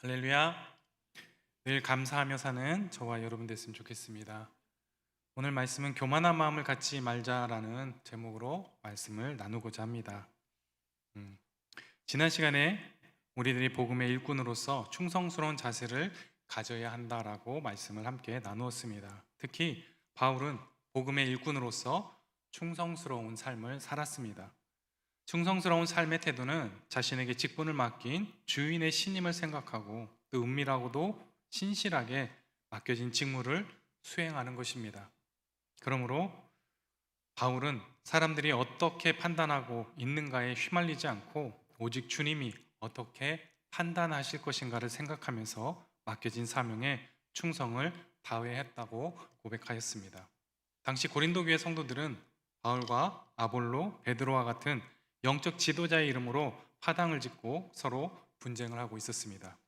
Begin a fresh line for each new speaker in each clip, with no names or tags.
할렐루야. 늘 감사하며 사는 저와 여러분 됐으면 좋겠습니다. 오늘 말씀은 교만한 마음을 갖지 말자라는 제목으로 말씀을 나누고자 합니다. 음, 지난 시간에 우리들이 복음의 일꾼으로서 충성스러운 자세를 가져야 한다라고 말씀을 함께 나누었습니다. 특히 바울은 복음의 일꾼으로서 충성스러운 삶을 살았습니다. 충성스러운 삶의 태도는 자신에게 직분을 맡긴 주인의 신임을 생각하고 또 은밀하고도 신실하게 맡겨진 직무를 수행하는 것입니다. 그러므로 바울은 사람들이 어떻게 판단하고 있는가에 휘말리지 않고 오직 주님이 어떻게 판단하실 것인가를 생각하면서 맡겨진 사명에 충성을 다해했다고 고백하였습니다. 당시 고린도 교회 성도들은 바울과 아볼로, 베드로와 같은 영적 지도자의 이름으로 파당을 짓고 서로 분쟁을 하고 있었습니다.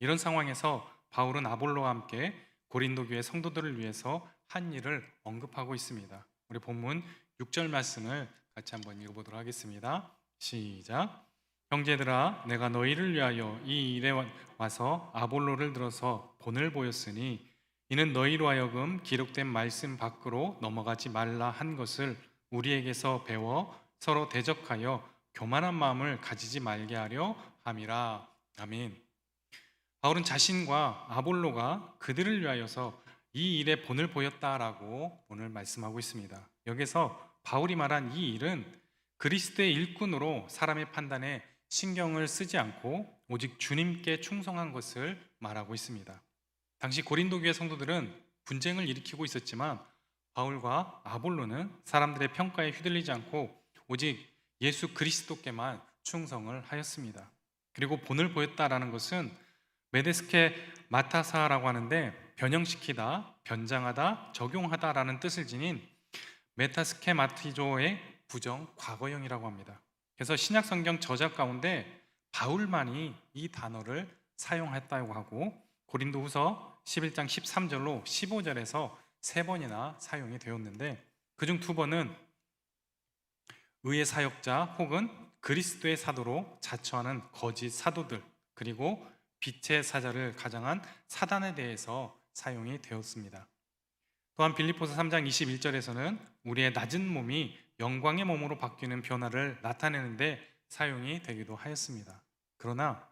이런 상황에서 바울은 아볼로와 함께 고린도 교회 성도들을 위해서 한 일을 언급하고 있습니다. 우리 본문 6절 말씀을 같이 한번 읽어보도록 하겠습니다. 시작. 형제들아, 내가 너희를 위하여 이 일에 와서 아볼로를 들어서 본을 보였으니 이는 너희로 하여금 기록된 말씀 밖으로 넘어가지 말라 한 것을 우리에게서 배워 서로 대적하여 교만한 마음을 가지지 말게 하려 함이라. 아멘. 바울은 자신과 아볼로가 그들을 위하여서 이 일에 본을 보였다라고 오늘 말씀하고 있습니다. 여기서 바울이 말한 이 일은 그리스도의 일꾼으로 사람의 판단에 신경을 쓰지 않고 오직 주님께 충성한 것을 말하고 있습니다. 당시 고린도 교회 성도들은 분쟁을 일으키고 있었지만 바울과 아볼로는 사람들의 평가에 휘둘리지 않고 오직 예수 그리스도께만 충성을 하였습니다. 그리고 본을 보였다라는 것은 메데스케 마타사라고 하는데 변형시키다, 변장하다, 적용하다라는 뜻을 지닌 메타스케 마티조의 부정 과거형이라고 합니다. 그래서 신약 성경 저작 가운데 바울만이 이 단어를 사용했다고 하고 고린도후서 11장 13절로 15절에서 세 번이나 사용이 되었는데 그중 두 번은 의의 사역자 혹은 그리스도의 사도로 자처하는 거짓 사도들 그리고 빛의 사자를 가장한 사단에 대해서 사용이 되었습니다. 또한 빌립보서 3장 21절에서는 우리의 낮은 몸이 영광의 몸으로 바뀌는 변화를 나타내는데 사용이 되기도 하였습니다. 그러나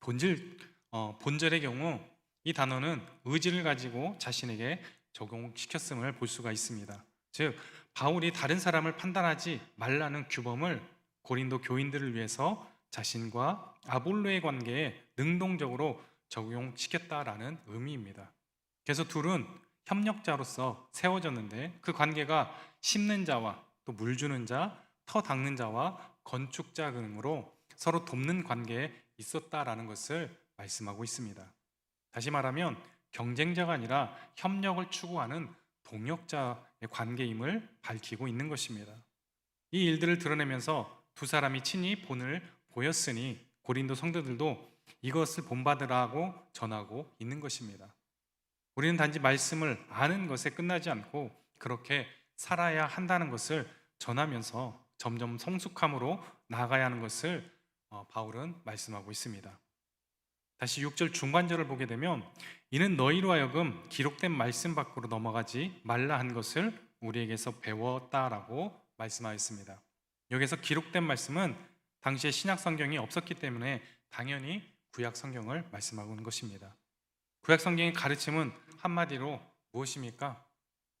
본질 어, 본절의 경우 이 단어는 의지를 가지고 자신에게 적용시켰음을 볼 수가 있습니다. 즉 바울이 다른 사람을 판단하지 말라는 규범을 고린도 교인들을 위해서 자신과 아볼로의 관계에 능동적으로 적용시켰다라는 의미입니다. 그래서 둘은 협력자로서 세워졌는데 그 관계가 심는 자와 또 물 주는 자, 터 닦는 자와 건축자 등으로 서로 돕는 관계에 있었다라는 것을 말씀하고 있습니다. 다시 말하면 경쟁자가 아니라 협력을 추구하는 동역자의 관계임을 밝히고 있는 것입니다. 이 일들을 드러내면서 두 사람이 친히 본을 보였으니 고린도 성도들도 이것을 본받으라고 전하고 있는 것입니다. 우리는 단지 말씀을 아는 것에 끝나지 않고 그렇게 살아야 한다는 것을 전하면서 점점 성숙함으로 나아가야 하는 것을 어, 바울은 말씀하고 있습니다. 다시 6절 중반절을 보게 되면 이는 너희로 하여금 기록된 말씀 밖으로 넘어가지 말라 한 것을 우리에게서 배웠다라고 말씀하였습니다. 여기서 기록된 말씀은 당시에 신약 성경이 없었기 때문에 당연히 구약 성경을 말씀하고 있는 것입니다. 구약 성경의 가르침은 한마디로 무엇입니까?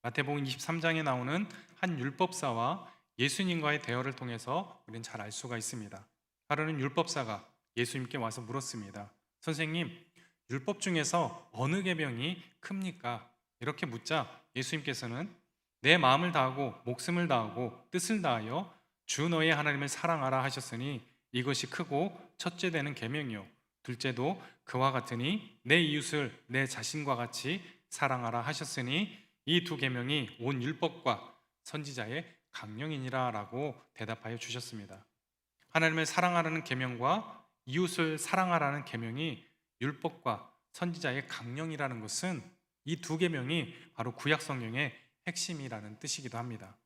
마태복음 23장에 나오는 한 율법사와 예수님과의 대화를 통해서 우리는 잘 알 수가 있습니다. 하루는 율법사가 예수님께 와서 물었습니다. 선생님, 율법 중에서 어느 계명이 큽니까? 이렇게 묻자 예수님께서는 내 마음을 다하고 목숨을 다하고 뜻을 다하여 주 너의 하나님을 사랑하라 하셨으니 이것이 크고 첫째 되는 계명이요 둘째도 그와 같으니 내 이웃을 내 자신과 같이 사랑하라 하셨으니 이 두 계명이 온 율법과 선지자의 강령이니라라고 대답하여 주셨습니다. 하나님을 사랑하라는 계명과 이웃을 사랑하라는 계명이 율법과 선지자의 강령이라는 것은 이 두 계명이 바로 구약 성경의 핵심이라는 뜻이기도 합니다.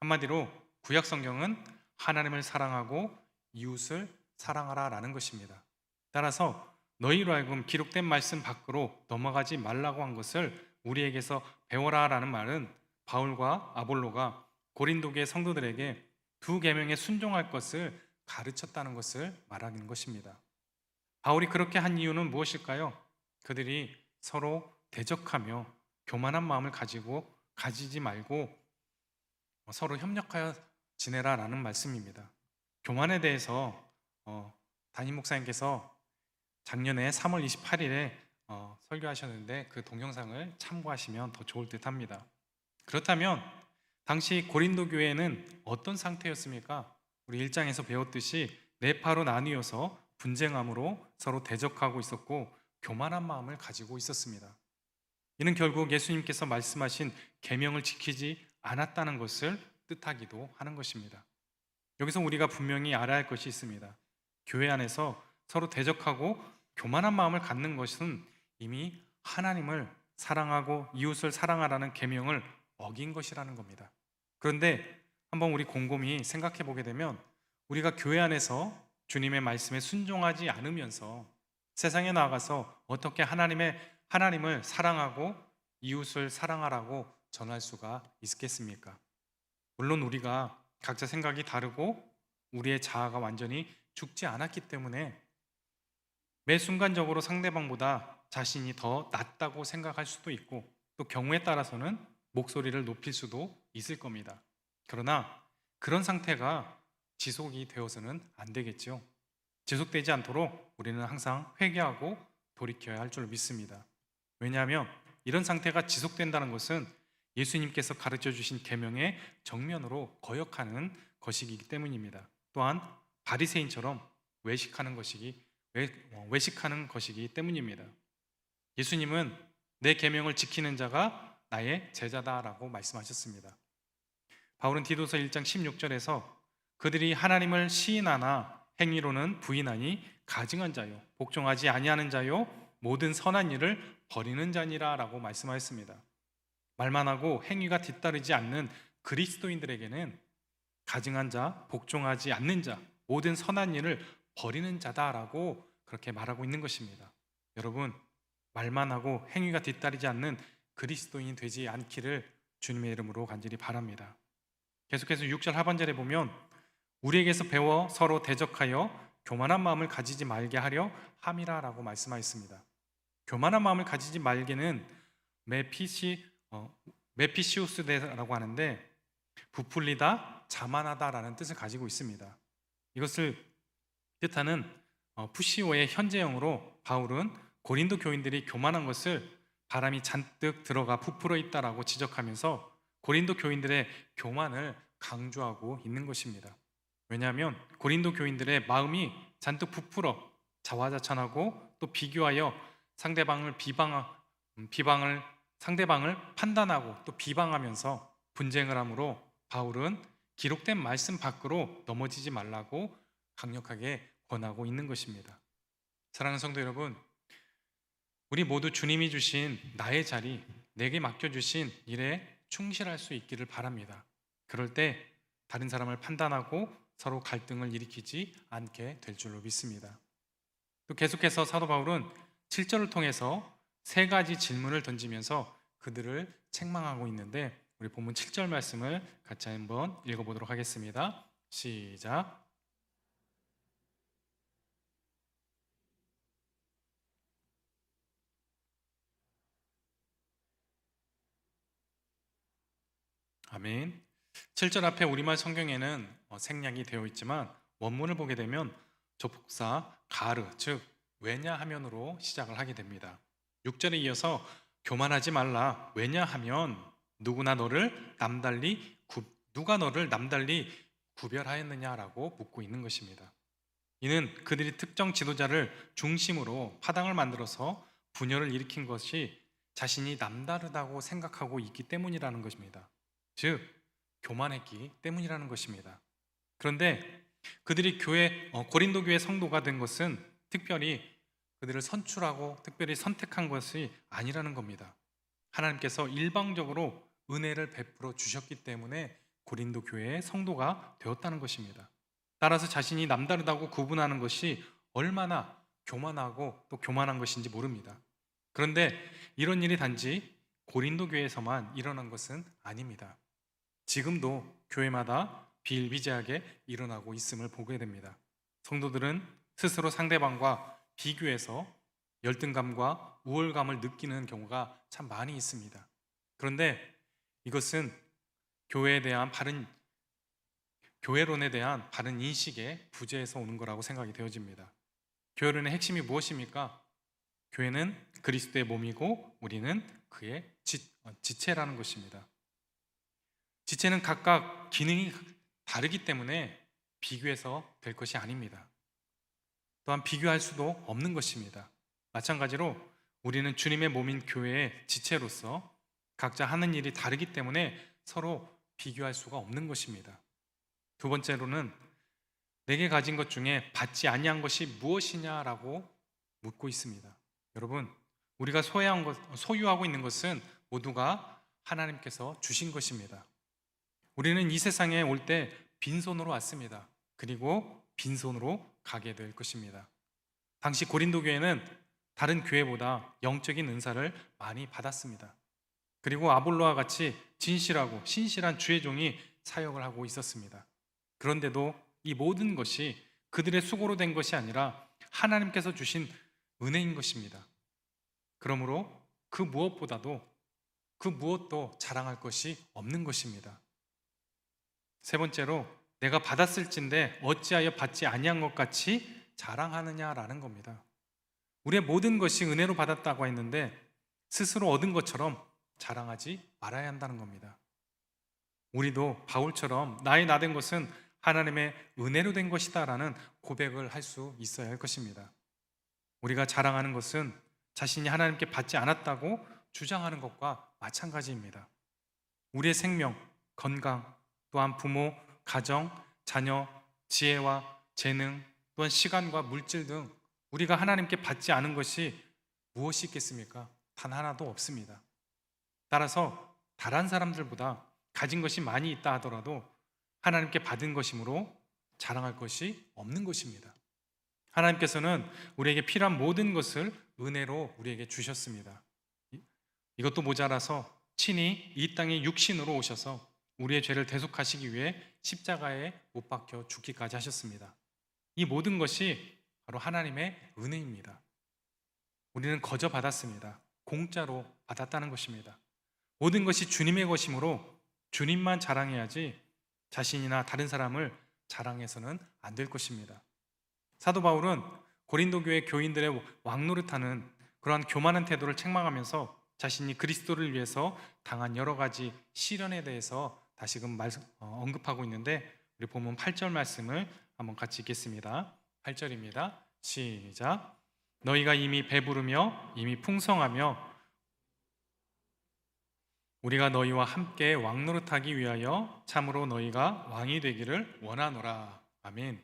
한마디로 구약 성경은 하나님을 사랑하고 이웃을 사랑하라라는 것입니다. 따라서 너희로 하여금 기록된 말씀 밖으로 넘어가지 말라고 한 것을 우리에게서 배워라라는 말은 바울과 아볼로가 고린도 교회 성도들에게 두 계명에 순종할 것을 가르쳤다는 것을 말하는 것입니다. 바울이 그렇게 한 이유는 무엇일까요? 그들이 서로 대적하며 교만한 마음을 가지고 가지지 말고 서로 협력하여 지내라라는 말씀입니다. 교만에 대해서 어, 담임 목사님께서 작년에 3월 28일에 어, 설교하셨는데 그 동영상을 참고하시면 더 좋을 듯합니다. 그렇다면 당시 고린도 교회는 어떤 상태였습니까? 우리 1장에서 배웠듯이 네 파로 나뉘어서 분쟁함으로 서로 대적하고 있었고 교만한 마음을 가지고 있었습니다. 이는 결국 예수님께서 말씀하신 계명을 지키지 않았다는 것을 뜻하기도 하는 것입니다. 여기서 우리가 분명히 알아야 할 것이 있습니다. 교회 안에서 서로 대적하고 교만한 마음을 갖는 것은 이미 하나님을 사랑하고 이웃을 사랑하라는 계명을 어긴 것이라는 겁니다. 그런데 한번 우리 곰곰이 생각해 보게 되면 우리가 교회 안에서 주님의 말씀에 순종하지 않으면서 세상에 나가서 어떻게 하나님의 하나님을 사랑하고 이웃을 사랑하라고 전할 수가 있겠습니까? 물론 우리가 각자 생각이 다르고 우리의 자아가 완전히 죽지 않았기 때문에 매 순간적으로 상대방보다 자신이 더 낫다고 생각할 수도 있고 또 경우에 따라서는 목소리를 높일 수도 있을 겁니다. 그러나 그런 상태가 지속이 되어서는 안 되겠죠. 지속되지 않도록 우리는 항상 회개하고 돌이켜야 할 줄 믿습니다. 왜냐하면 이런 상태가 지속된다는 것은 예수님께서 가르쳐 주신 계명의 정면으로 거역하는 것이기 때문입니다. 또한 바리새인처럼 외식하는 것이기 외, 어, 외식하는 것이기 때문입니다. 예수님은 내 계명을 지키는 자가 나의 제자다라고 말씀하셨습니다. 바울은 디도서 1장 16절에서 그들이 하나님을 시인하나 행위로는 부인하니 가증한 자요 복종하지 아니하는 자요 모든 선한 일을 버리는 자니라라고 말씀하였습니다. 말만 하고 행위가 뒤따르지 않는 그리스도인들에게는 가증한 자, 복종하지 않는 자, 모든 선한 일을 버리는 자다라고 그렇게 말하고 있는 것입니다. 여러분, 말만 하고 행위가 뒤따르지 않는 그리스도인이 되지 않기를 주님의 이름으로 간절히 바랍니다. 계속해서 6절 하반절에 보면 우리에게서 배워 서로 대적하여 교만한 마음을 가지지 말게 하려 함이라라고 말씀하였습니다. 교만한 마음을 가지지 말게는 메피시 어, 메피시우스라고 하는데 부풀리다, 자만하다라는 뜻을 가지고 있습니다. 이것을 뜻하는 어, 푸시오의 현재형으로 바울은 고린도 교인들이 교만한 것을 바람이 잔뜩 들어가 부풀어 있다라고 지적하면서 고린도 교인들의 교만을 강조하고 있는 것입니다. 왜냐하면 고린도 교인들의 마음이 잔뜩 부풀어 자화자찬하고 또 비교하여 상대방을 비방 음, 비방을 상대방을 판단하고 또 비방하면서 분쟁을 함으로 바울은 기록된 말씀 밖으로 넘어지지 말라고 강력하게 권하고 있는 것입니다. 사랑하는 성도 여러분, 우리 모두 주님이 주신 나의 자리, 내게 맡겨 주신 일에 충실할 수 있기를 바랍니다. 그럴 때 다른 사람을 판단하고 서로 갈등을 일으키지 않게 될 줄로 믿습니다. 또 계속해서 사도 바울은 7절을 통해서 세 가지 질문을 던지면서 그들을 책망하고 있는데 우리 본문 7절 말씀을 같이 한번 읽어보도록 하겠습니다. 시작. 아멘. 7절 앞에 우리말 성경에는 어, 생략이 되어 있지만 원문을 보게 되면 접속사 가르 즉 왜냐하면으로 시작을 하게 됩니다. 6절에 이어서 교만하지 말라 왜냐하면 누구나 너를 남달리 구, 누가 너를 남달리 구별하였느냐라고 묻고 있는 것입니다. 이는 그들이 특정 지도자를 중심으로 파당을 만들어서 분열을 일으킨 것이 자신이 남다르다고 생각하고 있기 때문이라는 것입니다. 즉 교만했기 때문이라는 것입니다. 그런데 그들이 교회 어, 고린도 교회 성도가 된 것은 특별히 그들을 선출하고 특별히 선택한 것이 아니라는 겁니다. 하나님께서 일방적으로 은혜를 베풀어 주셨기 때문에 고린도 교회의 성도가 되었다는 것입니다. 따라서 자신이 남다르다고 구분하는 것이 얼마나 교만하고 또 교만한 것인지 모릅니다. 그런데 이런 일이 단지 고린도 교회에서만 일어난 것은 아닙니다. 지금도 교회마다 비일비재하게 일어나고 있음을 보게 됩니다. 성도들은 스스로 상대방과 비교해서 열등감과 우월감을 느끼는 경우가 참 많이 있습니다. 그런데 이것은 교회에 대한 바른 교회론에 대한 바른 인식의 부재에서 오는 거라고 생각이 되어집니다. 교회론의 핵심이 무엇입니까? 교회는 그리스도의 몸이고 우리는 그의 지, 어, 지체라는 것입니다. 지체는 각각 기능이 다르기 때문에 비교해서 될 것이 아닙니다. 또한 비교할 수도 없는 것입니다. 마찬가지로 우리는 주님의 몸인 교회의 지체로서 각자 하는 일이 다르기 때문에 서로 비교할 수가 없는 것입니다. 두 번째로는 내게 가진 것 중에 받지 아니한 것이 무엇이냐라고 묻고 있습니다. 여러분, 우리가 소유한 것, 소유하고 있는 것은 모두가 하나님께서 주신 것입니다. 우리는 이 세상에 올 때 빈손으로 왔습니다. 그리고 빈손으로 가게 될 것입니다. 당시 고린도 교회는 다른 교회보다 영적인 은사를 많이 받았습니다. 그리고 아볼로와 같이 진실하고 신실한 주의 종이 사역을 하고 있었습니다. 그런데도 이 모든 것이 그들의 수고로 된 것이 아니라 하나님께서 주신 은혜인 것입니다. 그러므로 그 무엇보다도 그 무엇도 자랑할 것이 없는 것입니다. 세 번째로 내가 받았을진데 어찌하여 받지 아니한 것 같이 자랑하느냐라는 겁니다. 우리의 모든 것이 은혜로 받았다고 했는데 스스로 얻은 것처럼 자랑하지 말아야 한다는 겁니다. 우리도 바울처럼 나의 나 된 것은 하나님의 은혜로 된 것이다라는 고백을 할 수 있어야 할 것입니다. 우리가 자랑하는 것은 자신이 하나님께 받지 않았다고 주장하는 것과 마찬가지입니다. 우리의 생명, 건강, 또한 부모, 가정, 자녀, 지혜와 재능, 또한 시간과 물질 등 우리가 하나님께 받지 않은 것이 무엇이 있겠습니까? 단 하나도 없습니다. 따라서 다른 사람들보다 가진 것이 많이 있다 하더라도 하나님께 받은 것이므로 자랑할 것이 없는 것입니다. 하나님께서는 우리에게 필요한 모든 것을 은혜로 우리에게 주셨습니다. 이- 이것도 모자라서 친히 이 땅에 육신으로 오셔서 우리의 죄를 대속하시기 위해 십자가에 못 박혀 죽기까지 하셨습니다. 이 모든 것이 바로 하나님의 은혜입니다. 우리는 거저 받았습니다. 공짜로 받았다는 것입니다. 모든 것이 주님의 것이므로 주님만 자랑해야지 자신이나 다른 사람을 자랑해서는 안 될 것입니다. 사도 바울은 고린도 교회 교인들의 왕노릇하는 그러한 교만한 태도를 책망하면서 자신이 그리스도를 위해서 당한 여러 가지 시련에 대해서 다시금 말, 어, 언급하고 있는데 우리 본문 8절 말씀을 한번 같이 읽겠습니다. 8절입니다. 시작. 너희가 이미 배부르며 이미 풍성하며 우리가 너희와 함께 왕노릇하기 위하여 참으로 너희가 왕이 되기를 원하노라. 아멘.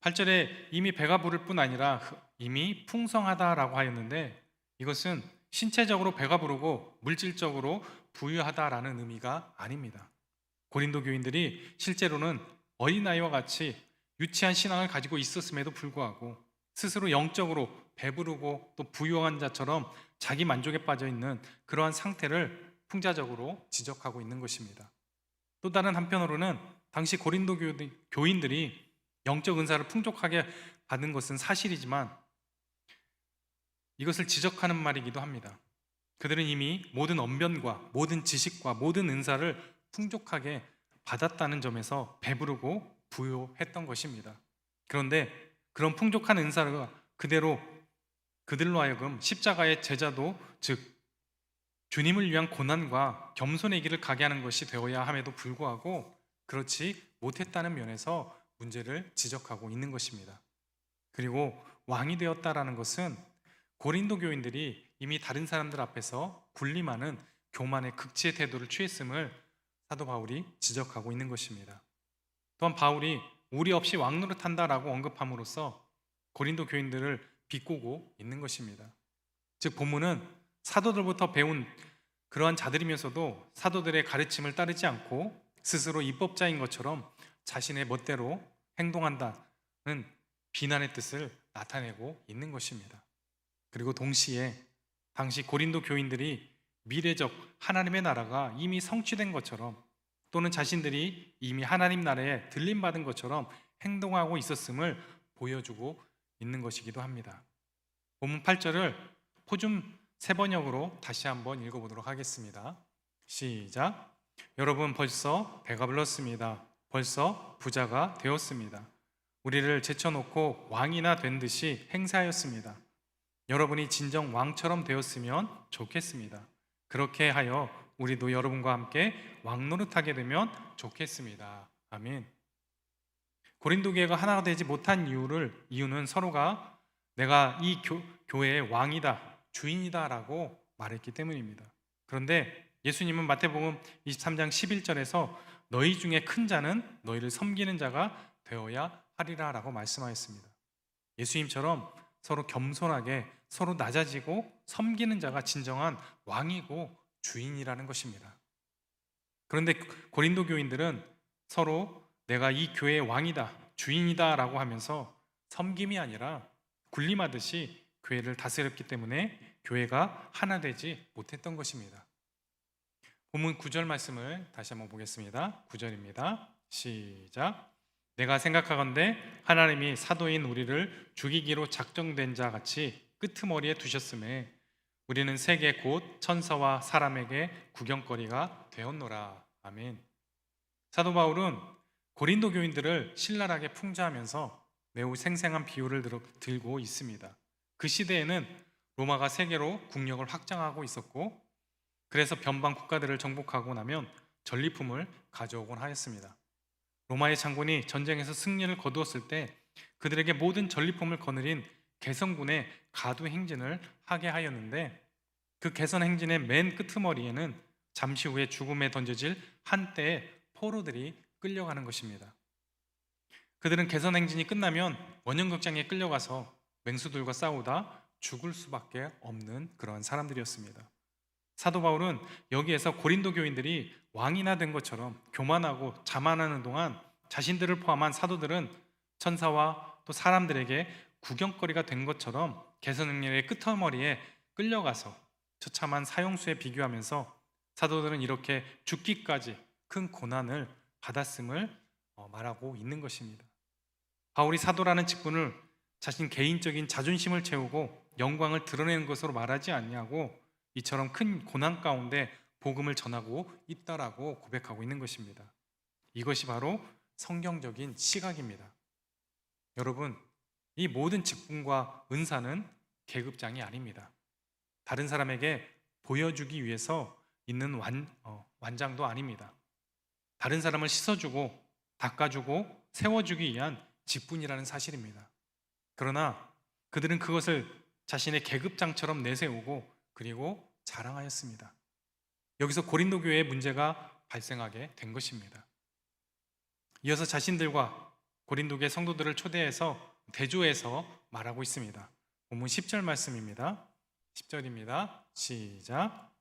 8절에 이미 배가 부를 뿐 아니라 이미 풍성하다라고 하였는데 이것은 신체적으로 배가 부르고 물질적으로 부유하다라는 의미가 아닙니다. 고린도 교인들이 실제로는 어린아이와 같이 유치한 신앙을 가지고 있었음에도 불구하고 스스로 영적으로 배부르고 또 부유한 자처럼 자기 만족에 빠져 있는 그러한 상태를 풍자적으로 지적하고 있는 것입니다. 또 다른 한편으로는 당시 고린도 교인들이 영적 은사를 풍족하게 받은 것은 사실이지만 이것을 지적하는 말이기도 합니다. 그들은 이미 모든 언변과 모든 지식과 모든 은사를 풍족하게 받았다는 점에서 배부르고 부유했던 것입니다. 그런데 그런 풍족한 은사가 그대로 그들로 하여금 십자가의 제자도 즉 주님을 위한 고난과 겸손의 길을 가게 하는 것이 되어야 함에도 불구하고 그렇지 못했다는 면에서 문제를 지적하고 있는 것입니다. 그리고 왕이 되었다라는 것은 고린도 교인들이 이미 다른 사람들 앞에서 군림하는 교만의 극치의 태도를 취했음을 사도 바울이 지적하고 있는 것입니다. 또한 바울이 우리 없이 왕노릇한다라고 언급함으로써 고린도 교인들을 비꼬고 있는 것입니다. 즉 본문은 사도들부터 배운 그러한 자들이면서도 사도들의 가르침을 따르지 않고 스스로 입법자인 것처럼 자신의 멋대로 행동한다는 비난의 뜻을 나타내고 있는 것입니다. 그리고 동시에 당시 고린도 교인들이 미래적 하나님의 나라가 이미 성취된 것처럼 또는 자신들이 이미 하나님 나라에 들림받은 것처럼 행동하고 있었음을 보여주고 있는 것이기도 합니다. 본문 8절을 포즘 세 번역으로 다시 한번 읽어보도록 하겠습니다. 시작. 여러분 벌써 배가 불렀습니다. 벌써 부자가 되었습니다. 우리를 제쳐놓고 왕이나 된 듯이 행사하였습니다. 여러분이 진정 왕처럼 되었으면 좋겠습니다. 그렇게 하여 우리도 여러분과 함께 왕 노릇하게 되면 좋겠습니다. 아멘. 고린도 교회가 하나가 되지 못한 이유를 이유는 서로가 내가 이 교, 교회의 왕이다, 주인이다라고 말했기 때문입니다. 그런데 예수님은 마태복음 23장 11절에서 너희 중에 큰 자는 너희를 섬기는 자가 되어야 하리라라고 말씀하였습니다. 예수님처럼 서로 겸손하게 서로 낮아지고 섬기는 자가 진정한 왕이고 주인이라는 것입니다. 그런데 고린도 교인들은 서로 내가 이 교회의 왕이다, 주인이다라고 하면서 섬김이 아니라 군림하듯이 교회를 다스렸기 때문에 교회가 하나 되지 못했던 것입니다. 본문 9절 말씀을 다시 한번 보겠습니다. 9절입니다. 시작. 내가 생각하건대 하나님이 사도인 우리를 죽이기로 작정된 자 같이 끄트머리에 두셨음에 우리는 세계 곧 천사와 사람에게 구경거리가 되었노라. 아멘. 사도 바울은 고린도 교인들을 신랄하게 풍자하면서 매우 생생한 비유를 들고 있습니다. 그 시대에는 로마가 세계로 국력을 확장하고 있었고 그래서 변방 국가들을 정복하고 나면 전리품을 가져오곤 하였습니다. 로마의 장군이 전쟁에서 승리를 거두었을 때 그들에게 모든 전리품을 거느린 개성군의 가두 행진을 하게 하였는데 그 개선 행진의 맨 끄트머리에는 잠시 후에 죽음에 던져질 한때의 포로들이 끌려가는 것입니다. 그들은 개선 행진이 끝나면 원형 극장에 끌려가서 맹수들과 싸우다 죽을 수밖에 없는 그런 사람들이었습니다. 사도 바울은 여기에서 고린도 교인들이 왕이나 된 것처럼 교만하고 자만하는 동안 자신들을 포함한 사도들은 천사와 또 사람들에게 구경거리가 된 것처럼 개선능력의 끄트머리에 끌려가서 처참한 사형수에 비교하면서 사도들은 이렇게 죽기까지 큰 고난을 받았음을 어, 말하고 있는 것입니다. 바울이 사도라는 직분을 자신 개인적인 자존심을 채우고 영광을 드러내는 것으로 말하지 않냐고 이처럼 큰 고난 가운데 복음을 전하고 있다라고 고백하고 있는 것입니다. 이것이 바로 성경적인 시각입니다. 여러분, 이 모든 직분과 은사는 계급장이 아닙니다. 다른 사람에게 보여주기 위해서 있는 완, 어, 완장도 아닙니다. 다른 사람을 씻어주고 닦아주고 세워주기 위한 직분이라는 사실입니다. 그러나 그들은 그것을 자신의 계급장처럼 내세우고 그리고 자랑하였습니다. 여기서 고린도 교회의 문제가 발생하게 된 것입니다. 이어서 자신들과 고린도 교회 성도들을 초대해서 대조해서 말하고 있습니다. 본문 10절 말씀입니다. 10절입니다. 시작.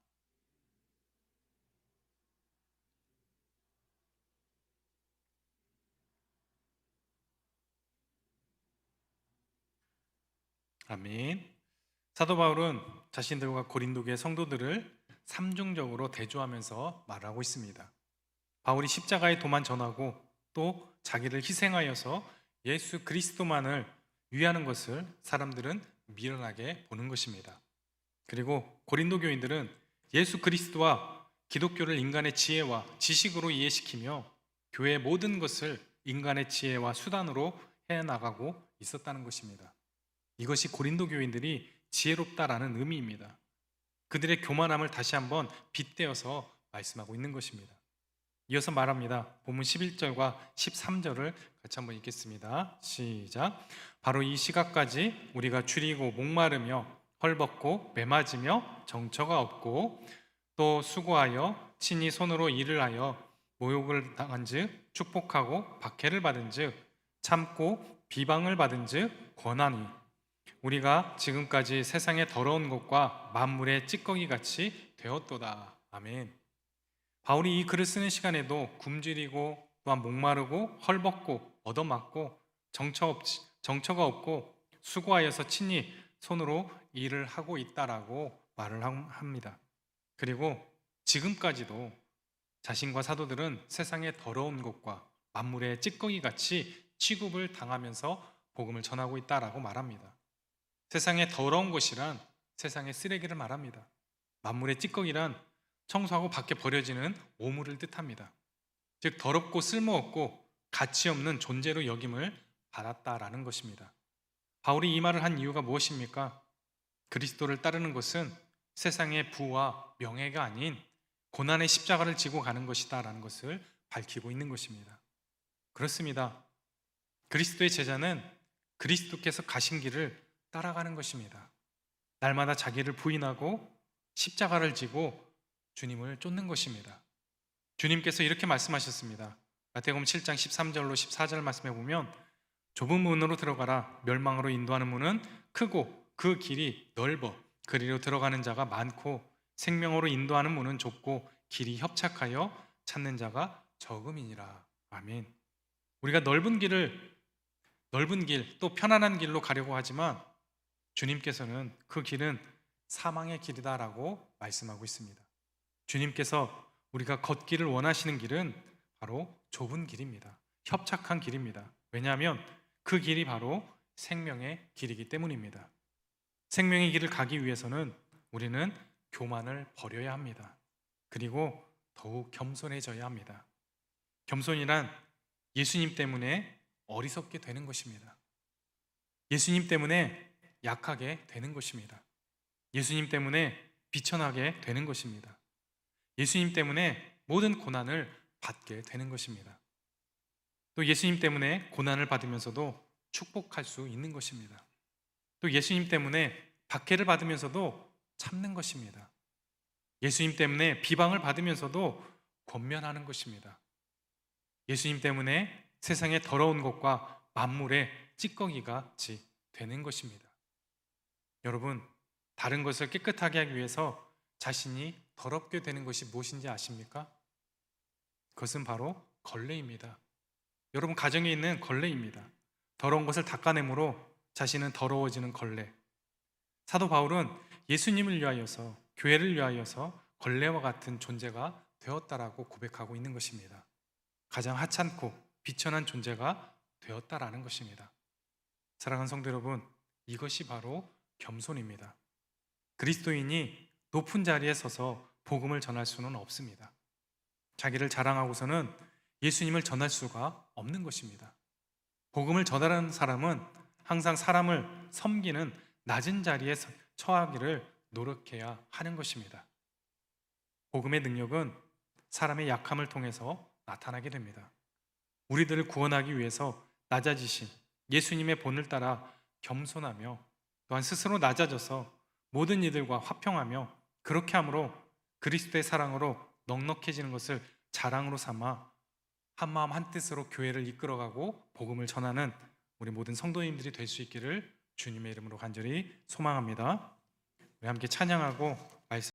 아멘. 사도 바울은 자신들과 고린도교의 성도들을 삼중적으로 대조하면서 말하고 있습니다. 바울이 십자가의 도만 전하고 또 자기를 희생하여서 예수 그리스도만을 위하는 것을 사람들은 미련하게 보는 것입니다. 그리고 고린도 교인들은 예수 그리스도와 기독교를 인간의 지혜와 지식으로 이해시키며 교회의 모든 것을 인간의 지혜와 수단으로 해 나가고 있었다는 것입니다. 이것이 고린도 교인들이 지혜롭다라는 의미입니다. 그들의 교만함을 다시 한번 빗대어서 말씀하고 있는 것입니다. 이어서 말합니다. 본문 11절과 13절을 같이 한번 읽겠습니다. 시작. 바로 이 시각까지 우리가 줄이고 목마르며 헐벗고 매맞으며 정처가 없고 또 수고하여 친히 손으로 일을 하여 모욕을 당한즉 축복하고 박해를 받은즉 참고 비방을 받은즉 권하니 우리가 지금까지 세상의 더러운 것과 만물의 찌꺼기 같이 되었도다. 아멘. 바울이 이 글을 쓰는 시간에도 굶주리고 또한 목마르고 헐벗고 얻어맞고 정처 없, 정처가 없고 수고하여서 친히 손으로 일을 하고 있다라고 말을 함- 합니다. 그리고 지금까지도 자신과 사도들은 세상의 더러운 것과 만물의 찌꺼기 같이 취급을 당하면서 복음을 전하고 있다라고 말합니다. 세상의 더러운 것이란 세상의 쓰레기를 말합니다. 만물의 찌꺼기란 청소하고 밖에 버려지는 오물을 뜻합니다. 즉 더럽고 쓸모없고 가치 없는 존재로 여김을 받았다라는 것입니다. 바울이 이 말을 한 이유가 무엇입니까? 그리스도를 따르는 것은 세상의 부와 명예가 아닌 고난의 십자가를 지고 가는 것이다라는 것을 밝히고 있는 것입니다. 그렇습니다. 그리스도의 제자는 그리스도께서 가신 길을 따라가는 것입니다. 날마다 자기를 부인하고 십자가를 지고 주님을 쫓는 것입니다. 주님께서 이렇게 말씀하셨습니다. 마태복음 7장 13절로 14절 말씀해 보면 좁은 문으로 들어가라 멸망으로 인도하는 문은 크고 그 길이 넓어 그리로 들어가는 자가 많고 생명으로 인도하는 문은 좁고 길이 협착하여 찾는 자가 적음이니라. 아멘. 우리가 넓은 길을 넓은 길 또 편안한 길로 가려고 하지만 주님께서는 그 길은 사망의 길이다라고 말씀하고 있습니다. 주님께서 우리가 걷기를 원하시는 길은 바로 좁은 길입니다. 협착한 길입니다. 왜냐하면 그 길이 바로 생명의 길이기 때문입니다. 생명의 길을 가기 위해서는 우리는 교만을 버려야 합니다. 그리고 더욱 겸손해져야 합니다. 겸손이란 예수님 때문에 어리석게 되는 것입니다. 예수님 때문에 약하게 되는 것입니다. 예수님 때문에 비천하게 되는 것입니다. 예수님 때문에 모든 고난을 받게 되는 것입니다. 또 예수님 때문에 고난을 받으면서도 축복할 수 있는 것입니다. 또 예수님 때문에 박해를 받으면서도 참는 것입니다. 예수님 때문에 비방을 받으면서도 권면하는 것입니다. 예수님 때문에 세상의 더러운 것과 만물의 찌꺼기가 같이 되는 것입니다. 여러분, 다른 것을 깨끗하게 하기 위해서 자신이 더럽게 되는 것이 무엇인지 아십니까? 그것은 바로 걸레입니다. 여러분 가정에 있는 걸레입니다. 더러운 것을 닦아내므로 자신은 더러워지는 걸레. 사도 바울은 예수님을 위하여서 교회를 위하여서 걸레와 같은 존재가 되었다라고 고백하고 있는 것입니다. 가장 하찮고 비천한 존재가 되었다라는 것입니다. 사랑하는 성도 여러분, 이것이 바로 겸손입니다. 그리스도인이 높은 자리에 서서 복음을 전할 수는 없습니다. 자기를 자랑하고서는 예수님을 전할 수가 없는 것입니다. 복음을 전하는 사람은 항상 사람을 섬기는 낮은 자리에 서- 처하기를 노력해야 하는 것입니다. 복음의 능력은 사람의 약함을 통해서 나타나게 됩니다. 우리들을 구원하기 위해서 낮아지신 예수님의 본을 따라 겸손하며 또한 스스로 낮아져서 모든 이들과 화평하며 그렇게 함으로 그리스도의 사랑으로 넉넉해지는 것을 자랑으로 삼아 한 마음 한 뜻으로 교회를 이끌어가고 복음을 전하는 우리 모든 성도님들이 될 수 있기를 주님의 이름으로 간절히 소망합니다. 우리 함께 찬양하고 말씀